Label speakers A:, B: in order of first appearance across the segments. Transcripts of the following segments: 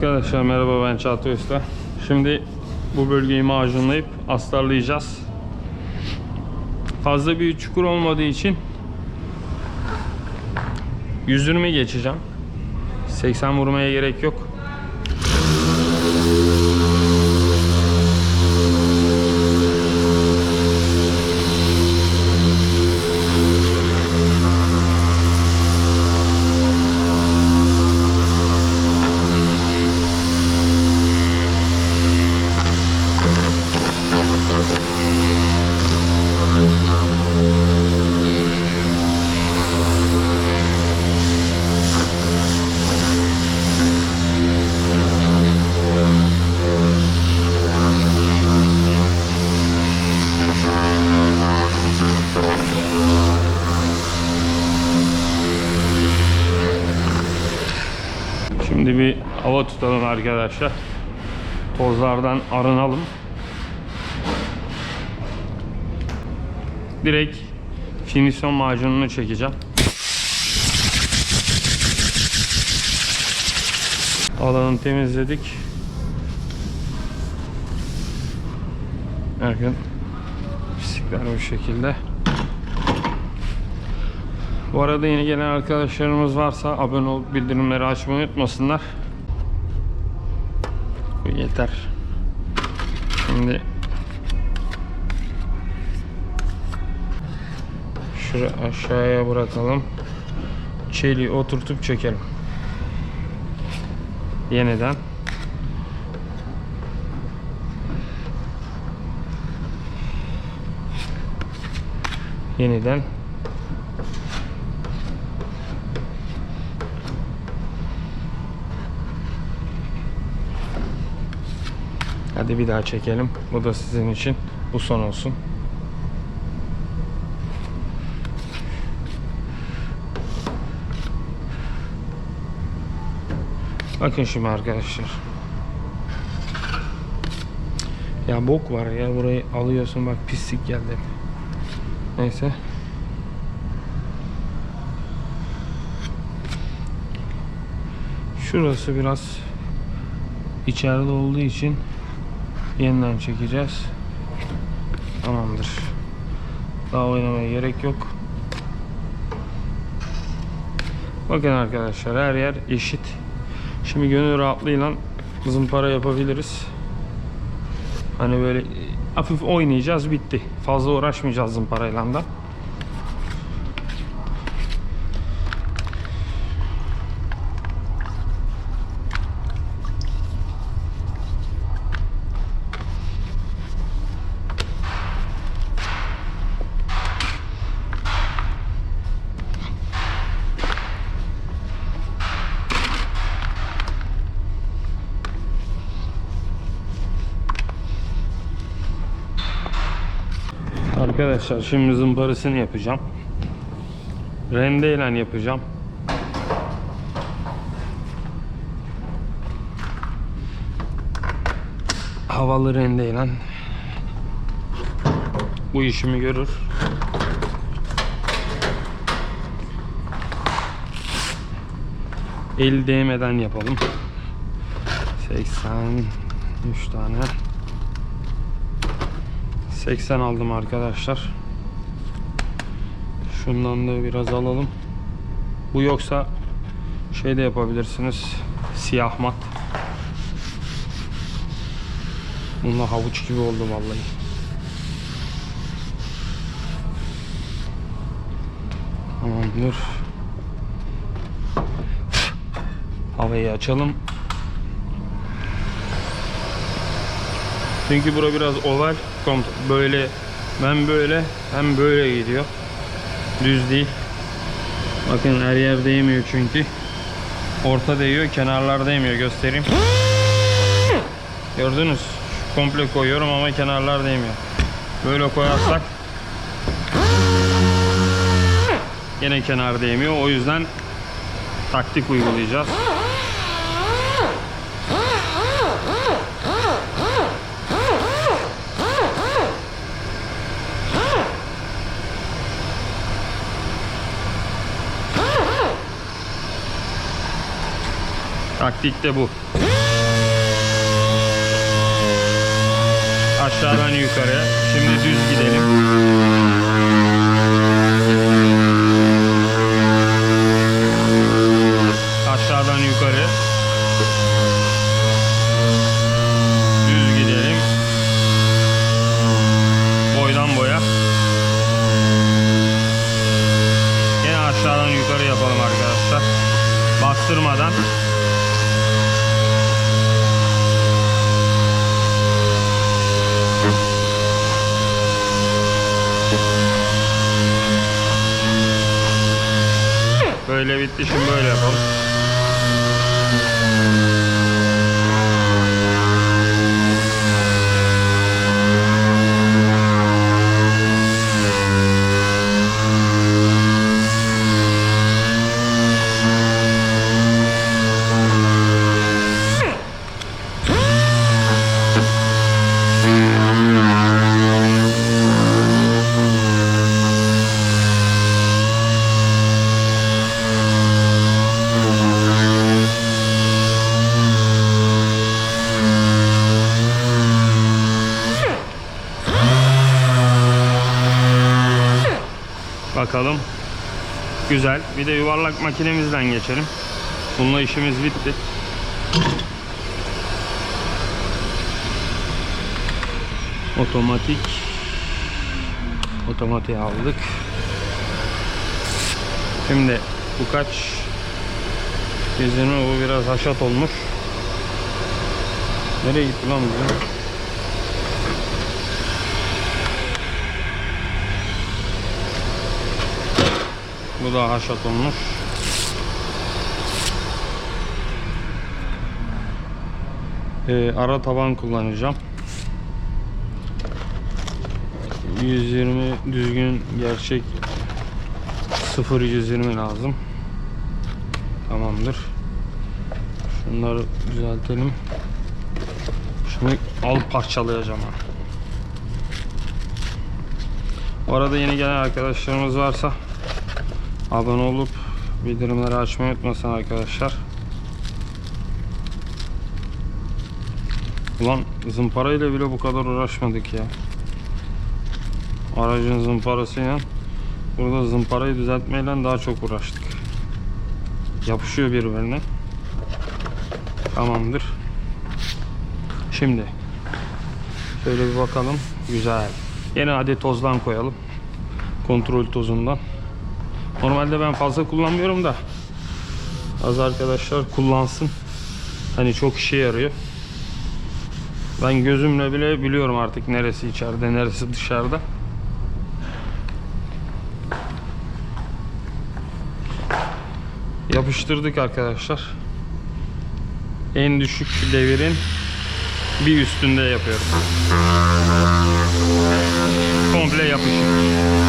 A: Arkadaşlar merhaba ben Çağatay Usta. Şimdi bu bölgeyi macunlayıp astarlayacağız. Fazla bir çukur olmadığı için 120 geçeceğim. 80 vurmaya gerek yok. Hava tutalım arkadaşlar. Tozlardan arınalım. Direkt finisyon macununu çekeceğim. Alanı temizledik. Bakın pislikler bu şekilde. Bu arada yeni gelen arkadaşlarımız varsa abone olup bildirimleri açmayı unutmasınlar. Yeter. Şimdi şuraya aşağıya bırakalım. Çeliği oturtup çekelim. Yeniden. Yeniden. Hadi bir daha çekelim. Bu da sizin için. Bu son olsun. Bakın şimdi arkadaşlar. Ya bok var ya burayı alıyorsun bak pislik geldi. Neyse. Şurası biraz içeride olduğu için yeniden çekeceğiz. Tamamdır. Daha oynamaya gerek yok. Bakın arkadaşlar her yer eşit. Şimdi gönül rahatlığıyla zımpara yapabiliriz. Hani böyle hafif oynayacağız bitti. Fazla uğraşmayacağız zımparayla da. Arkadaşlar şimdi zımparasını yapacağım. Rendeyle yapacağım. Havalı rendeyle bu işimi görür. El değmeden yapalım. 83 tane 80 aldım arkadaşlar. Şundan da biraz alalım. Bu yoksa şey de yapabilirsiniz. Siyah mat. Bununla havuç gibi oldu vallahi. Tamamdır. Havayı açalım. Çünkü bura biraz oval. Kont böyle ben böyle hem böyle gidiyor. Düz değil. Bakın her yer değmiyor çünkü. Orta değiyor, kenarlar değmiyor. Göstereyim. Gördünüz. Komple koyuyorum ama kenarlar değmiyor. Böyle koyarsak yine kenar değmiyor. O yüzden taktik uygulayacağız. Taktik de bu. Aşağıdan yukarıya. Şimdi düz gidelim. Güzel. Bir de yuvarlak makinemizden geçelim. Bununla işimiz bitti. Otomatik. Otomatiğe aldık. Şimdi bu kaç? 120 bu biraz haşat olmuş. Nereye gitti lan bu? Bu da haşat olmuş. Ee, ara taban kullanacağım. 120 düzgün gerçek 0 120 lazım. Tamamdır. Şunları düzeltelim. Şimdi al parçalayacağım. Bu arada yeni gelen arkadaşlarımız varsa abone olup bildirimleri açmayı unutmasın arkadaşlar. Ulan zımpara ile bile bu kadar uğraşmadık ya. Aracın zımparasıyla burada zımparayı düzeltmeyle daha çok uğraştık. Yapışıyor birbirine. Tamamdır. Şimdi şöyle bir bakalım. Güzel. Yine adet tozdan koyalım. Kontrol tozundan. Normalde ben fazla kullanmıyorum da az arkadaşlar kullansın. Hani çok işe yarıyor. Ben gözümle bile biliyorum artık neresi içeride, neresi dışarıda. Yapıştırdık arkadaşlar. En düşük devirin bir üstünde yapıyorum. Komple yapışık.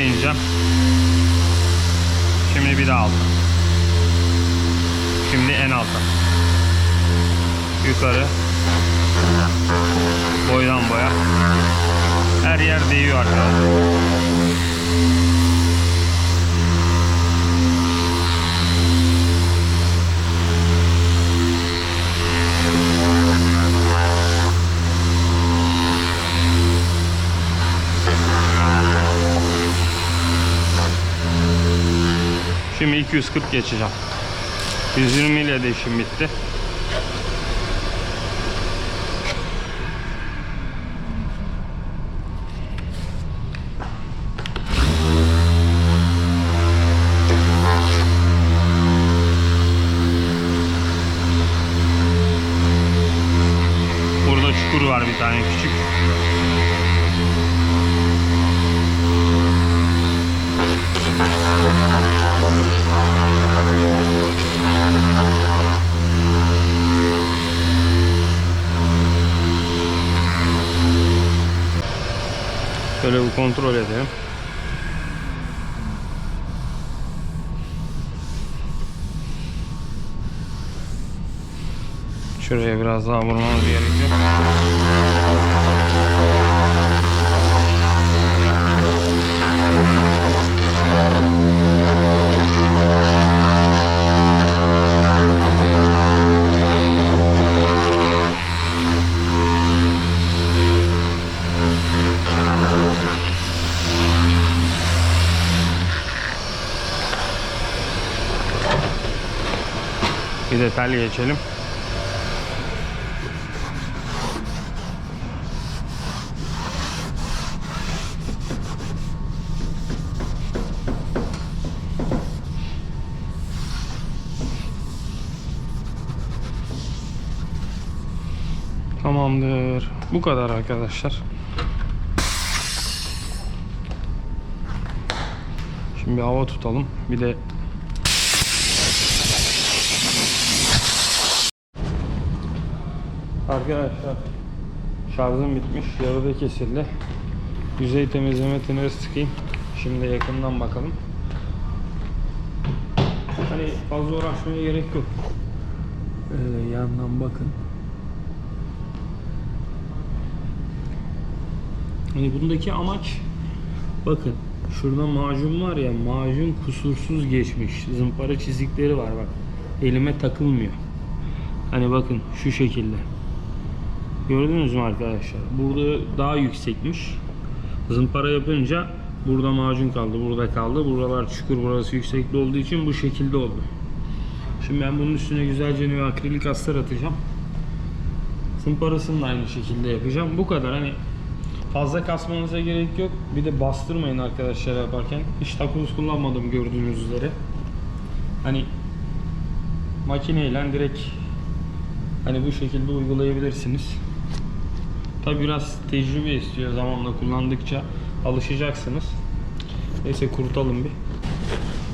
A: Alta ineceğim. Şimdi bir daha alta. Şimdi en alta. Yukarı. Boydan boya. Her yer değiyor arkadaşlar. Şimdi 240 geçeceğim. 120 ile de işim bitti. Şuraya biraz daha vurmamız gerekiyor. Bir de geçelim. Tamamdır. Bu kadar arkadaşlar. Şimdi bir hava tutalım. Bir de Arkadaşlar şarjım bitmiş. Yarıda kesildi. Yüzey temizleme tineri sıkayım. Şimdi yakından bakalım. Hani fazla uğraşmaya gerek yok. Öyle yandan bakın. Hani bundaki amaç bakın şurada macun var ya macun kusursuz geçmiş. Zımpara çizikleri var bak. Elime takılmıyor. Hani bakın şu şekilde. Gördünüz mü arkadaşlar? Burada daha yüksekmiş. Zımpara yapınca burada macun kaldı, burada kaldı. Buralar çukur, burası yüksekli olduğu için bu şekilde oldu. Şimdi ben bunun üstüne güzelce bir akrilik astar atacağım. Zımparasını da aynı şekilde yapacağım. Bu kadar hani fazla kasmanıza gerek yok. Bir de bastırmayın arkadaşlar yaparken. Hiç takoz kullanmadım gördüğünüz üzere. Hani makineyle direkt hani bu şekilde uygulayabilirsiniz. Tabi biraz tecrübe istiyor zamanla kullandıkça alışacaksınız. Neyse kurutalım bir.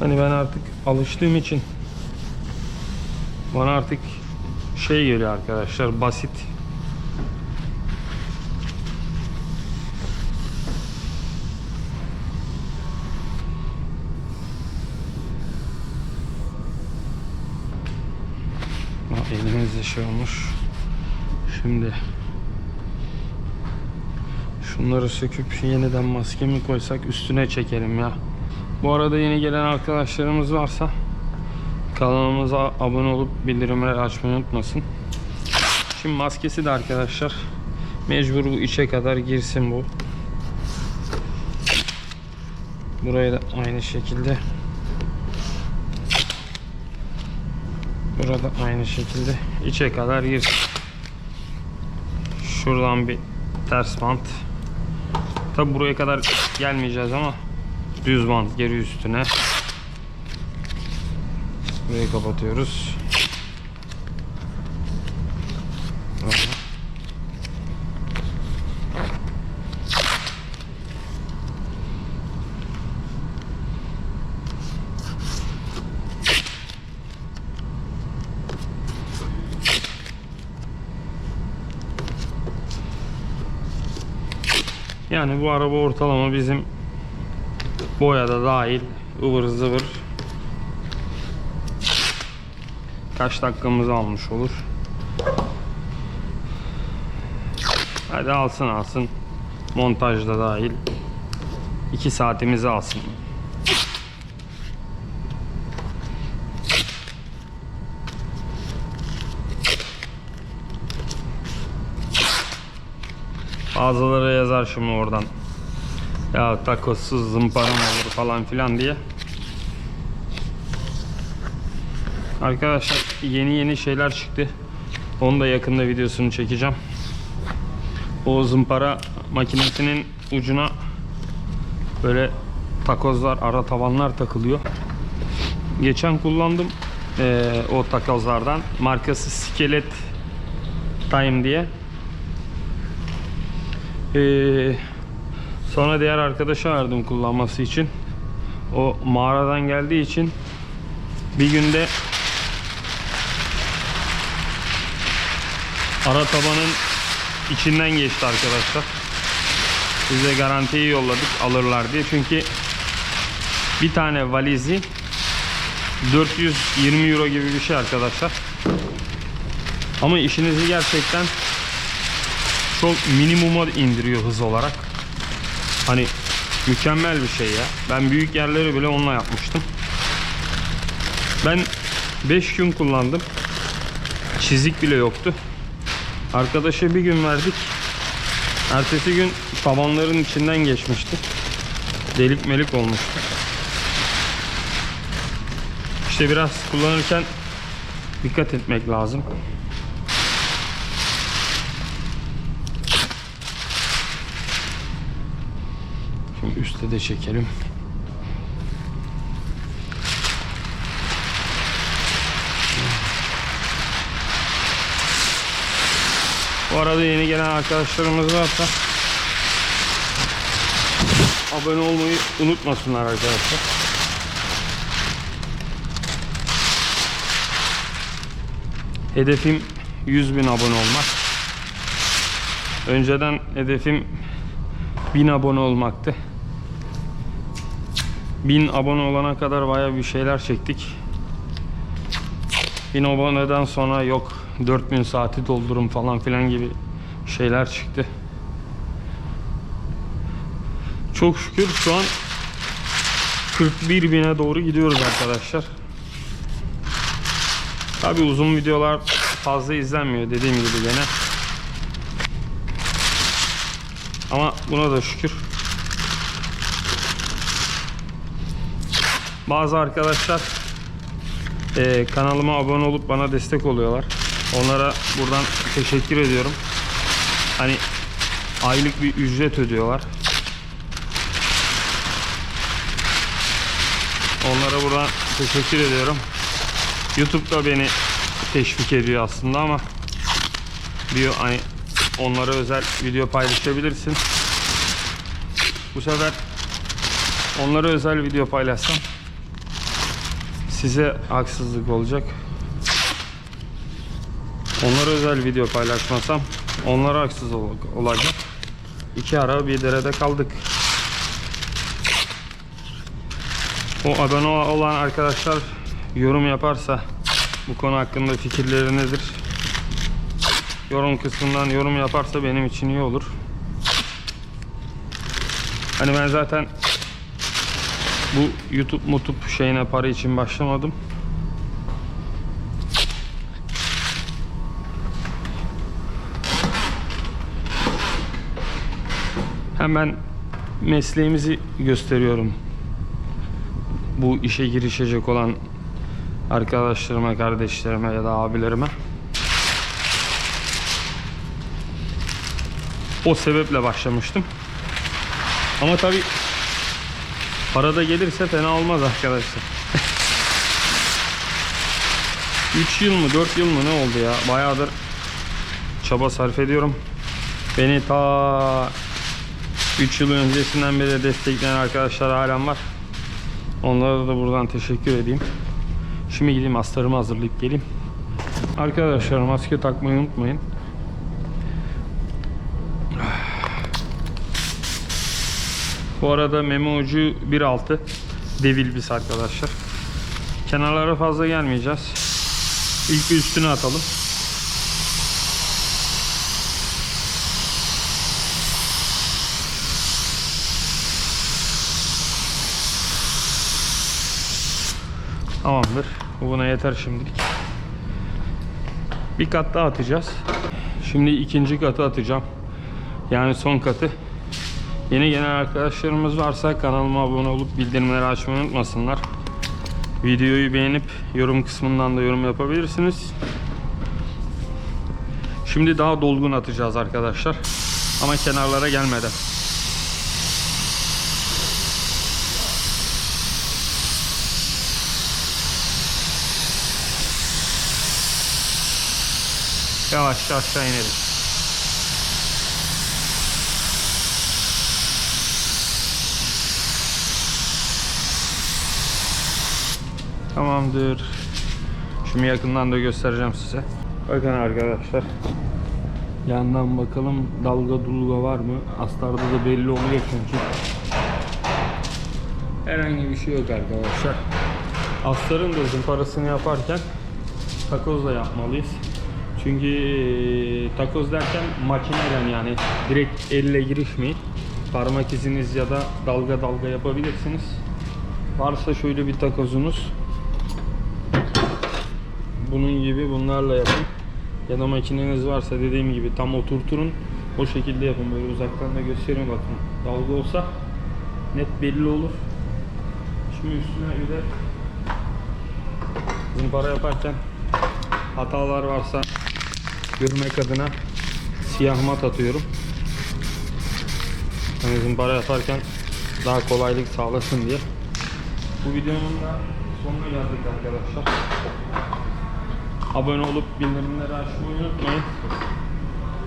A: Hani ben artık alıştığım için bana artık şey geliyor arkadaşlar basit. Ha, elimizde şey olmuş. Şimdi şunları söküp yeniden maskemi koysak üstüne çekelim ya. Bu arada yeni gelen arkadaşlarımız varsa kanalımıza abone olup bildirimleri açmayı unutmasın. Şimdi maskesi de arkadaşlar mecbur bu içe kadar girsin bu. Buraya da aynı şekilde Burada aynı şekilde içe kadar girsin. Şuradan bir ters bant. Tabi buraya kadar gelmeyeceğiz ama düz bant geri üstüne. Burayı kapatıyoruz. Böyle. Yani bu araba ortalama bizim boyada dahil ıvır zıvır kaç dakikamızı almış olur. Hadi alsın alsın. Montajda dahil 2 saatimizi alsın. Bazıları yazar şimdi oradan. Ya takosuz zımpara mı olur falan filan diye. Arkadaşlar yeni yeni şeyler çıktı. Onu da yakında videosunu çekeceğim. O zımpara makinesinin ucuna böyle takozlar, ara tavanlar takılıyor. Geçen kullandım eee, o takozlardan. Markası Skelet Time diye. Ee, sonra diğer arkadaşa verdim kullanması için. O mağaradan geldiği için bir günde ara tabanın içinden geçti arkadaşlar. Biz de garantiyi yolladık alırlar diye. Çünkü bir tane valizi 420 euro gibi bir şey arkadaşlar. Ama işinizi gerçekten çok minimuma indiriyor hız olarak. Hani mükemmel bir şey ya. Ben büyük yerleri bile onunla yapmıştım. Ben 5 gün kullandım. Çizik bile yoktu. Arkadaşa bir gün verdik. Ertesi gün tabanların içinden geçmişti. Delik melik olmuştu. İşte biraz kullanırken dikkat etmek lazım. Üstte de çekelim. Bu arada yeni gelen arkadaşlarımız varsa abone olmayı unutmasınlar arkadaşlar. Hedefim 100 bin abone olmak. Önceden hedefim 1000 abone olmaktı. 1000 abone olana kadar baya bir şeyler çektik. 1000 aboneden sonra yok 4000 saati doldurum falan filan gibi şeyler çıktı. Çok şükür şu an 41 bine doğru gidiyoruz arkadaşlar. Tabi uzun videolar fazla izlenmiyor dediğim gibi gene. Ama buna da şükür. Bazı arkadaşlar eee, kanalıma abone olup bana destek oluyorlar. Onlara buradan teşekkür ediyorum. Hani aylık bir ücret ödüyorlar. Onlara buradan teşekkür ediyorum. YouTube da beni teşvik ediyor aslında ama diyor hani onlara özel video paylaşabilirsin. Bu sefer onlara özel video paylaşsam size haksızlık olacak. Onlara özel video paylaşmasam onlara haksız ol- olacak. İki ara bir derede kaldık. O abone olan arkadaşlar yorum yaparsa bu konu hakkında fikirleri nedir? Yorum kısmından yorum yaparsa benim için iyi olur. Hani ben zaten bu YouTube mutup şeyine para için başlamadım. Hemen mesleğimizi gösteriyorum bu işe girişecek olan arkadaşlarıma, kardeşlerime ya da abilerime. O sebeple başlamıştım. Ama tabi para da gelirse fena olmaz arkadaşlar. 3 yıl mı 4 yıl mı ne oldu ya? Bayağıdır çaba sarf ediyorum. Beni ta 3 yıl öncesinden beri destekleyen arkadaşlar halen var. Onlara da buradan teşekkür edeyim. Şimdi gideyim astarımı hazırlayıp geleyim. Arkadaşlar maske takmayı unutmayın. Bu arada memo ucu 1.6 devil biz arkadaşlar. Kenarlara fazla gelmeyeceğiz. İlk üstüne atalım. Tamamdır. Bu buna yeter şimdilik. Bir kat daha atacağız. Şimdi ikinci katı atacağım. Yani son katı. Yeni gelen arkadaşlarımız varsa kanalıma abone olup bildirimleri açmayı unutmasınlar. Videoyu beğenip yorum kısmından da yorum yapabilirsiniz. Şimdi daha dolgun atacağız arkadaşlar. Ama kenarlara gelmeden. Yavaşça aşağı inelim. Tamamdır. Şimdi yakından da göstereceğim size. Bakın arkadaşlar. Yandan bakalım dalga dulga var mı? Astarda da belli oluyor çünkü. Herhangi bir şey yok arkadaşlar. Astarın da zımparasını yaparken takozla yapmalıyız. Çünkü takoz derken makineden yani direkt elle girişmeyin. Parmak iziniz ya da dalga dalga yapabilirsiniz. Varsa şöyle bir takozunuz. Bunun gibi bunlarla yapın. Ya da makineniz varsa dediğim gibi tam oturturun. O şekilde yapın. Böyle uzaktan da göstereyim bakın. Dalga olsa net belli olur. Şimdi üstüne bir de zımpara yaparken Hatalar varsa görmek adına siyah mat atıyorum. Hani zımpara yaparken daha kolaylık sağlasın diye. Bu videonun da sonuna geldik arkadaşlar. Abone olup bildirimleri açmayı unutmayın.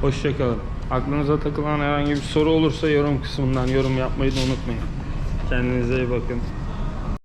A: Hoşçakalın. Aklınıza takılan herhangi bir soru olursa yorum kısmından yorum yapmayı da unutmayın. Kendinize iyi bakın.